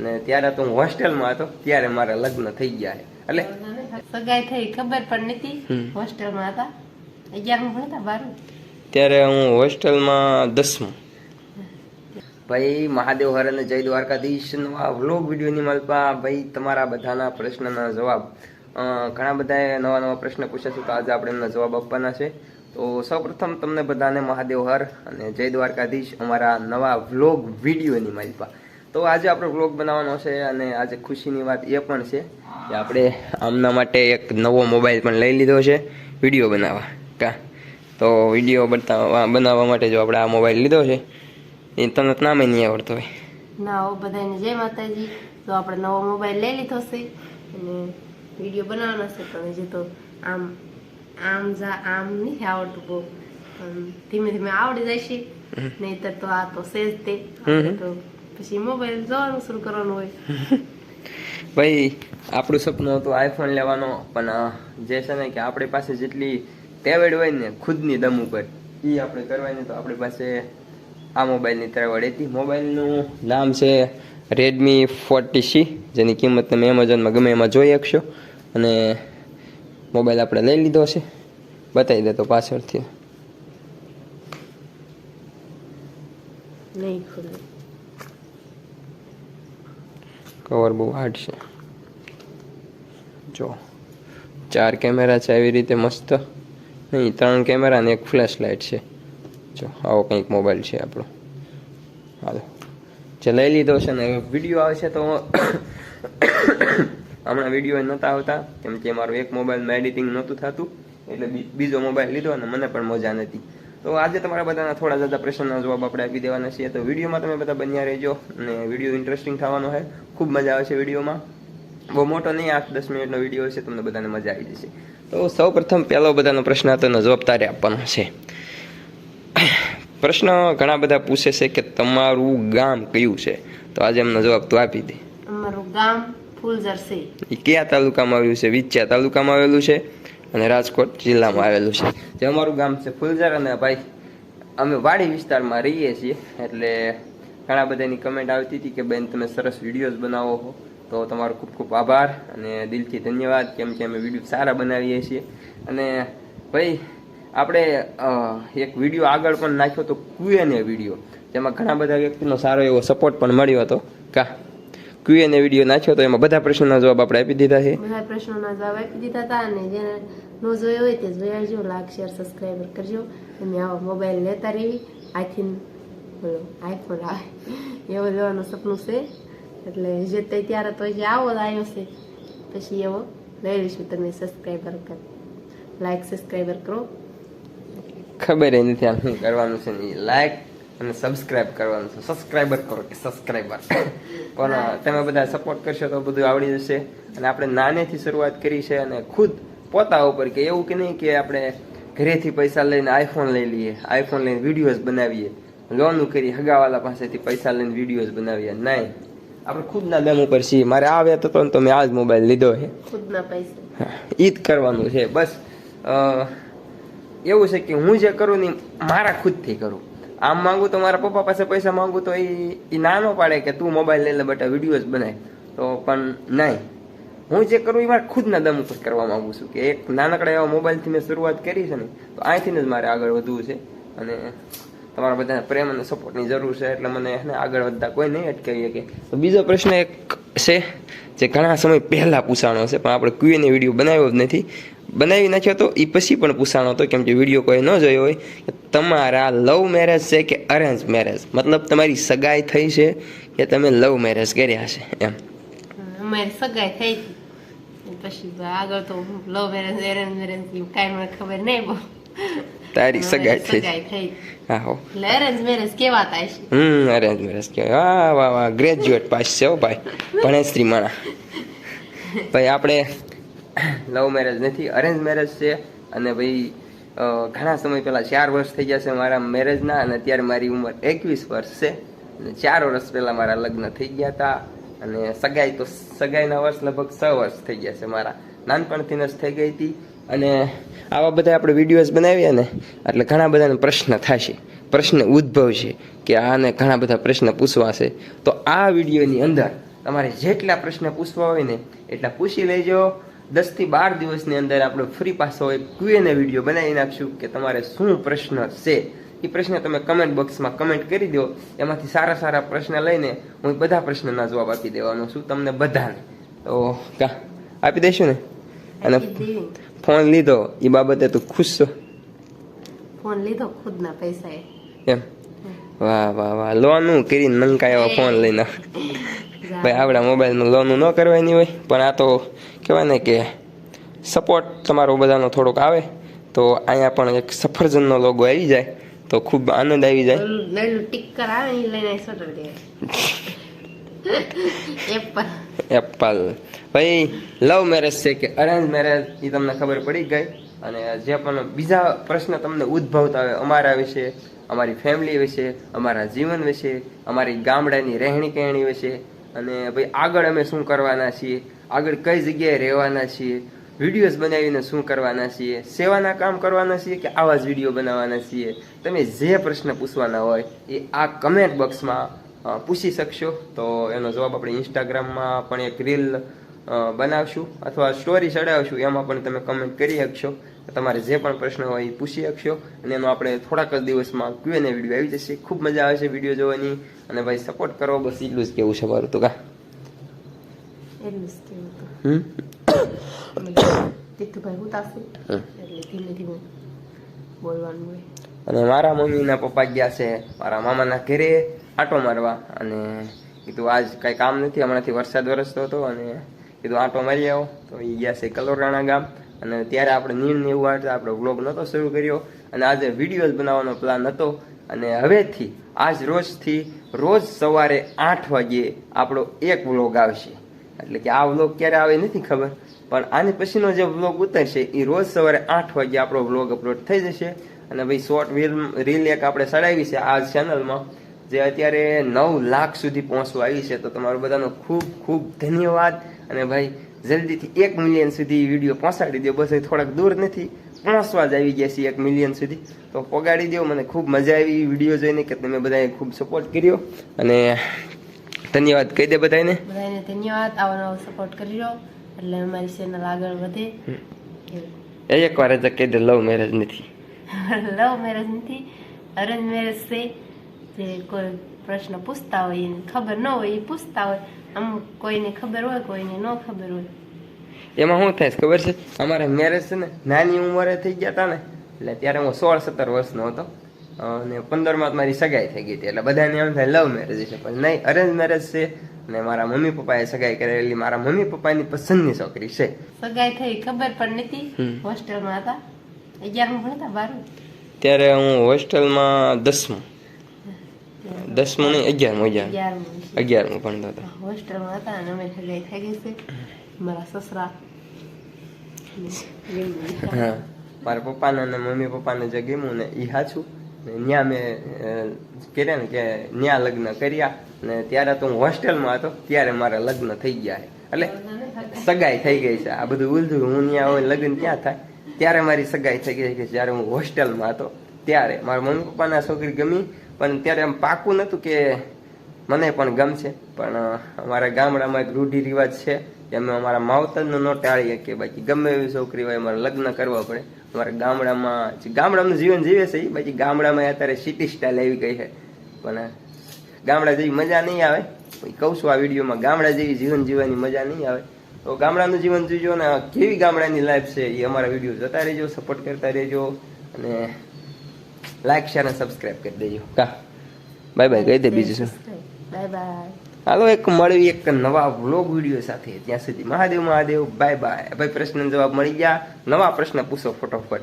અને ત્યારે તો હું હોસ્ટેલમાં હતો ત્યારે મારા લગ્ન થઈ ગયા છે. એટલે સગાઈ થઈ ખબર પણ નથી હોસ્ટેલમાં હતા. અગિયારમાં ભણતા બારું ત્યારે હું હોસ્ટેલમાં દસમું. ભાઈ મહાદેવ હર અને જય દ્વારકાધીશ નવા વ્લોગ વિડીયોની માલપા ભાઈ તમારા બધાના પ્રશ્નના જવાબ. ઘણા બધાએ નવા નવા પ્રશ્ન પૂછ્યા છે તો આજે આપણે એમના જવાબ આપવાના છે. તો સૌપ્રથમ તમને બધાને મહાદેવ હર અને જય દ્વારકાધીશ અમારા નવા વ્લોગ વિડીયોની મલપા તો આજે આપણે વ્લોગ બનાવવાનો છે અને આજે ખુશીની વાત એ પણ છે કે આપણે આમના માટે એક નવો મોબાઈલ પણ લઈ લીધો છે વીડિયો બનાવવા. કા? તો વીડિયો બતાવવા બનાવવા માટે જો આપણે આ મોબાઈલ લીધો છે એ તને નામે નહીં આવડતો હોય. ના હો બધાને જય માતાજી. તો આપણે નવો મોબાઈલ લઈ લીધો છે અને વીડિયો બનાવવાનો છે. પણ હજી તો આમ આમ જા આમ નહીં આવડતું બહુ. ધીમે ધીમે આવડી જશે. નહીતર તો આ તો સેજ તે. તો પછી મોબાઈલ જોવાનું શરૂ કરવાનું હોય. ભાઈ આપણું સપનું હતું આઈફોન લેવાનો પણ જે છે ને કે આપણી પાસે જેટલી ટેવેડ હોય ને ખુદની દમ ઉપર એ આપણે કરવાની તો આપણી પાસે આ મોબાઈલની ત્રેવડ. હતી મોબાઈલનું નામ છે રેડમી ફોર્ટી સી જેની કિંમત તમે એમેઝોનમાં ગમે એમાં જોઈ શકશો. અને મોબાઈલ આપણે લઈ લીધો છે. બતાવી દે તો પાછળથી. નહીં ખુલે. કવર બહુ હાર્ડ છે. જો, ચાર કેમેરા છે આવી રીતે મસ્ત. નહીં, ત્રણ કેમેરા અને એક ફ્લેશ લાઇટ છે. જો, આવો કંઈક મોબાઈલ છે આપણો. હાલો. જે લઈ લીધો છે ને વીડિયો આવશે તો હમણાં વીડિયો નહોતા આવતા, કેમ કે મારું એક મોબાઈલમાં એડિટિંગ નહોતું થતું, એટલે બીજો મોબાઈલ લીધો અને મને પણ મજા નથી તો આજે તમારા બધાના થોડા જતા પ્રશ્નના જવાબ આપણે આપી દેવાના છીએ. તો વિડીયોમાં તમે બધા બન્યા રહેજો અને વીડિયો ઇન્ટરેસ્ટિંગ થવાનો છે ખૂબ મજા આવે છે વિડીયોમાં. બહુ મોટો નહીં આઠ દસ મિનિટનો વીડિયો છે તમને બધાને મજા આવી જશે. તો સૌ પ્રથમ પહેલો બધાનો પ્રશ્ન હતો એનો જવાબ તારે આપવાનો છે. પ્રશ્ન ઘણા બધા પૂછે છે કે તમારું ગામ કયું છે? તો આજે એમનો જવાબ તું આપી દે. અમારું ગામ ફૂલઝર છે. એ કયા તાલુકામાં આવ્યું છે? વિચ્યા તાલુકામાં આવેલું છે? અને રાજકોટ જિલ્લામાં આવેલું છે. જે અમારું ગામ છે ફુલઝર અને ભાઈ, અમે વાડી વિસ્તારમાં રહીએ છીએ, એટલે ઘણા બધાની કમેન્ટ આવતી હતી કે, બેન, તમે સરસ વિડીયોઝ બનાવો છો તો તમારો ખૂબ ખૂબ આભાર અને દિલથી ધન્યવાદ કેમ કે અમે વીડિયો સારા બનાવીએ છીએ. અને ભાઈ, આપણે એક વીડિયો આગળ પણ નાખ્યો તો ક્યુએનએ વીડિયો જેમાં ઘણા બધા વ્યક્તિનો સારો એવો સપોર્ટ પણ મળ્યો હતો. કા? ક્યુએનએ વીડિયો નાખ્યો તો એમાં બધા પ્રશ્નોના જવાબ આપણે આપી દીધા છે. બધા પ્રશ્નોના જવાબ આપી દીધા હતા અને જેને ન જોયો હોય તે જોઈ આવજો. લાઈક શેર સબસ્ક્રાઈબર કરજો. અને આવા મોબાઈલ લેતા રહેવી આથી બોલો આઈફોન આવે. એવો લેવાનું સપનું છે. એટલે જે તે ત્યારે તો જે આવો આવ્યો છે. પછી એવો લઈ લઈશું તમે સબસ્ક્રાઈબર કર લાઈક સબસ્ક્રાઈબર કરો. ખબર નથી આમ શું કરવાનું છે લાઈક અને સબસ્ક્રાઇબ કરવાનું છે. સબસ્ક્રાઈબર કરો કે સબસ્ક્રાઈબર પણ તમે બધા સપોર્ટ કરશો તો બધું આવડી જશે. અને આપણે નાનેથી શરૂઆત કરી છે અને ખુદ પોતા ઉપર કે એવું કે નહીં કે આપણે ઘરેથી પૈસા લઈને આઈફોન લઈ લઈએ આઈફોન લઈને વિડીયોઝ બનાવીએ. લોન કરી હગાવાલા પાસેથી પૈસા લઈને વિડીયોઝ બનાવીએ. નહીં. આપણે ખુદના દમ ઉપર છીએ. મારે આ તો હતો ને તો મેં આ જ મોબાઈલ લીધો છે. ખુદના પૈસા. ઈ જ કરવાનું છે. બસ એવું છે કે હું જે કરું ને મારા ખુદથી કરું. આમ માંગુ તો મારા પપ્પા પાસે પૈસા માંગુ તો એ ના ન પાડે કે તું મોબાઈલ લઈ લે બટા વિડીયોઝ બનાય. તો પણ નહીં. હું જે કરું એ મારે ખુદના દમ ઉપર કરવા માંગુ છું કે એક નાનકડા એવા મોબાઈલથી મેં શરૂઆત કરી છે ને, તો અહીંથી જ મારે આગળ વધવું છે. અને તમારા બધાને પ્રેમ અને સપોર્ટની જરૂર છે, એટલે મને એને આગળ વધતા કોઈ નહીં અટકાવી શકે તો બીજો પ્રશ્ન એક છે, જે ઘણા સમય પહેલાં પૂછાણો છે, પણ આપણે ક્યુએને વીડિયો બનાવ્યો જ નથી. બનાવી નાખ્યો તો એ પછી પણ પૂછાણો હતો કેમ કે વીડિયો કોઈ ન જોયો હોય. કે તમારા લવ મેરેજ છે કે અરેન્જ મેરેજ મતલબ તમારી સગાઈ થઈ છે કે તમે લવ મેરેજ કર્યા છે? એમ. અમારી સગાઈ થઈ પછી આગળ તો લવ મેરેજ એરેન્જ મેરેજ કાંઈ મને ખબર નહીં બહુ. તારી સગાઈ થઈ હા હો. અરેન્જ મેરેજ કેવાતા હશે. હમ અરેન્જ મેરેજ કહેવાય. વાહ વાહ વાહ ગ્રેજ્યુએટ પાસ છે હો ભાઈ. ભણેશ્રી માણા. ભાઈ આપણે લવ મેરેજ નથી અરેન્જ મેરેજ છે. અને ભાઈ ઘણા સમય પહેલાં ચાર વર્ષ થઈ ગયા છે મારા મેરેજના અને અત્યારે મારી ઉંમર એકવીસ વર્ષ છે. અને ચાર વર્ષ પહેલાં મારા લગ્ન થઈ ગયા હતા. અને સગાઈ તો સગાઈના વર્ષ લગભગ છ વર્ષ થઈ ગયા છે મારા. નાનપણથી જ થઈ ગઈ હતી. અને આવા બધા આપણે વિડીયોઝ બનાવીએ ને, એટલે ઘણા બધાને પ્રશ્ન થશે. પ્રશ્ન ઉદ્ભવશે કે આને ઘણા બધા પ્રશ્ન પૂછવા છે. તો આ વિડીયોની અંદર તમારે જેટલા પ્રશ્ન પૂછવા હોય ને, એટલા પૂછી લેજો. દસથી બાર દિવસની અંદર આપણે ફ્રી પાસો એક ક્યુએને વીડિયો બનાવી નાખશું કે તમારે શું પ્રશ્ન છે. એ પ્રશ્ન તમે કમેન્ટ બોક્સમાં કમેન્ટ કરી દો. એમાંથી સારા સારા પ્રશ્ન લઈને હું બધા પ્રશ્નના જવાબ આપી દેવાનો છું તમને બધાને. તો કા આપી દઈશું ને? અને. ફોન લીધો. એ બાબતે તું ખુશ છો? ફોન લીધો ખુદના પૈસા એમ? વાહ વાહ વાહ. લોનું કરીને નંકા એવા ફોન લઈને. ભાઈ આપણા મોબાઈલમાં લોનું ન કરવાની હોય પણ આ તો કહેવાય ને કે સપોર્ટ તમારો બધાનો થોડોક આવે તો અહીંયા પણ એક સફરજનનો લોગો આવી જાય તો ખૂબ આનંદ આવી જાય. એપલ ભાઈ લવ મેરેજ છે કે અરેન્જ મેરેજ એ તમને ખબર પડી ગઈ. અને જે પણ બીજા પ્રશ્ન તમને ઉદ્ભવતા હોય અમારા વિશે અમારી ફેમિલી વિશે અમારા જીવન વિશે અમારી ગામડાની રહેણી કહેણી વિશે અને ભાઈ આગળ અમે શું કરવાના છીએ આગળ કઈ જગ્યાએ રહેવાના છીએ વિડીયોઝ બનાવીને શું કરવાના છીએ, સેવાના કામ કરવાના છીએ કે આવા જ વીડિયો બનાવવાના છીએ? તમે જે પ્રશ્ન પૂછવાના હોય એ આ કમેન્ટ બોક્સમાં પૂછી શકશો. તો એનો જવાબ આપણે ઇન્સ્ટાગ્રામમાં પણ એક રીલ બનાવશું અથવા સ્ટોરી ચડાવશું, એમાં પણ તમે કમેન્ટ કરી શકશો. તમારે જે પણ પ્રશ્ન હોય એ પૂછી શકશો. અને એનો આપણે થોડાક જ દિવસમાં ક્યુએને વીડિયો આવી જશે. ખૂબ મજા આવે છે વીડિયો જોવાની. અને ભાઈ સપોર્ટ કરો. બસ એટલું જ કેવું છે મારું તો કા. હોય અને મારા મમ્મીના પપ્પા ગયા છે. મારા મામાના ઘરે આંટો મારવા અને કીધું આજ કાંઈ કામ નથી, હમણાંથી વરસાદ વરસતો હતો અને કીધું આંટો મારી આવો. તો એ ગયા છે કલોરાણા ગામ. અને ત્યારે આપણે નીણ ને એવું વાંચતા આપણે વ્લોગ નહોતો શરૂ કર્યો. અને આજે વિડીયોઝ બનાવવાનો પ્લાન હતો. અને હવેથી, આજ રોજથી, રોજ સવારે આઠ વાગ્યે આપણો એક વ્લોગ આવશે. એટલે કે આ વ્લોગ ક્યારે આવે નથી ખબર. પણ આની પછીનો જે વ્લોગ ઉતરશે એ રોજ સવારે આઠ વાગે આપણો વ્લોગ અપલોડ થઈ જશે. અને ભાઈ શોર્ટ રીલ એક આપણે ચડાવી છે આ ચેનલમાં જે અત્યારે નવ લાખ સુધી પહોંચવા આવી છે. તો તમારો બધાનો ખૂબ ખૂબ ધન્યવાદ. અને ભાઈ, જલ્દીથી એક મિલિયન સુધી વીડિયો પહોંચાડી દો બસ થોડાક દૂર નથી, પહોંચવા જ આવી ગયા છે એક મિલિયન સુધી. તો પગાડી દો મને ખૂબ મજા આવી. વીડિયો જોઈને કે તમે બધાએ ખૂબ સપોર્ટ કર્યો. અને ધન્યવાદ. કહી દે બધાને બધાને ધન્યવાદ. આવો નવો સપોર્ટ રહ્યો એટલે અમારી ચેનલ આગળ વધે. એક વાર જ કહી દે લવ મેરેજ નથી. લવ મેરેજ નથી. અરેન્જ મેરેજ છે. જે કોઈ પ્રશ્ન પૂછતા હોય એને ખબર ન હોય એ પૂછતા હોય. અમુક કોઈને ખબર હોય કોઈને ન ખબર હોય. એમાં શું થાય ખબર છે? અમારે મેરેજ છે ને નાની ઉંમરે થઈ ગયા હતા ને એટલે ત્યારે હું સોળ સત્તર વર્ષનો હતો. અને પંદરમાં મારી સગાઈ થઈ ગઈ હતી એટલે બધાને એમ થાય લવ મેરેજ છે. પણ નહીં અરેન્જ મેરેજ છે ને મારા મમ્મી પપ્પાએ સગાઈ કરેલી. મારા મમ્મી પપ્પાની પસંદની છોકરી છે. સગાઈ થઈ ખબર પણ નથી હોસ્ટેલમાં હતા. અગિયારમાં ભણતા બારું ત્યારે હું હોસ્ટેલમાં દસમું. દસમું નહીં અગિયારમું અગિયાર. અગિયારમાં અગિયારમું ભણતો હતો. હોસ્ટેલમાં હતા અને અમે સગાઈ થઈ ગઈ છે. મારા સસરા. હા. મારા પપ્પાને અને મમ્મી પપ્પાને જે ગમ્યું ને એ હાચું. ત્યાં મેં કહે ને કે ત્યાં લગ્ન કર્યા ને ત્યારે તો હું હોસ્ટેલમાં હતો, ત્યારે મારા લગ્ન થઈ ગયા એટલે સગાઈ થઈ ગઈ છે. આ બધું ઉલધું, હું ત્યાં હોય લગ્ન ક્યાં થાય? ત્યારે મારી સગાઈ થઈ ગઈ કે જ્યારે હું હોસ્ટેલમાં હતો, ત્યારે. મારા મમ્મી પપ્પાના છોકરી ગમી, પણ ત્યારે એમ પાકું નહોતું કે મને પણ ગમશે. પણ અમારા ગામડામાં એક રૂઢિ રિવાજ છે કે અમે અમારા માવતરનું ન ટાળીએ કે બાકી ગમે એવી છોકરી હોય અમારે લગ્ન કરવા પડે. અમારા ગામડામાં ગામડાનું જીવન જીવે છે એ બાકી ગામડામાં અત્યારે સિટી સ્ટાઇલ આવી ગઈ છે. પણ ગામડા જેવી મજા નહીં આવે. કહું છું આ વિડીયોમાં ગામડા જેવી જીવન જીવવાની મજા નહીં આવે. તો ગામડાનું જીવન જીવજો ને કેવી ગામડાની લાઈફ છે એ અમારા વીડિયો જોતા રહેજો સપોર્ટ કરતા રહેજો અને લાઈક શેર અને સબસ્ક્રાઈબ કરી દેજો. કા? બાય બાય કહી દે બીજું શું? બાય બાય હાલો, એક મળવી એક નવા વ્લોગ વીડિયો સાથે. ત્યાં સુધી મહાદેવ મહાદેવ, બાય બાય. ભાઈ પ્રશ્ન જવાબ મળી ગયા. નવા પ્રશ્ન પૂછો ફટોફટ.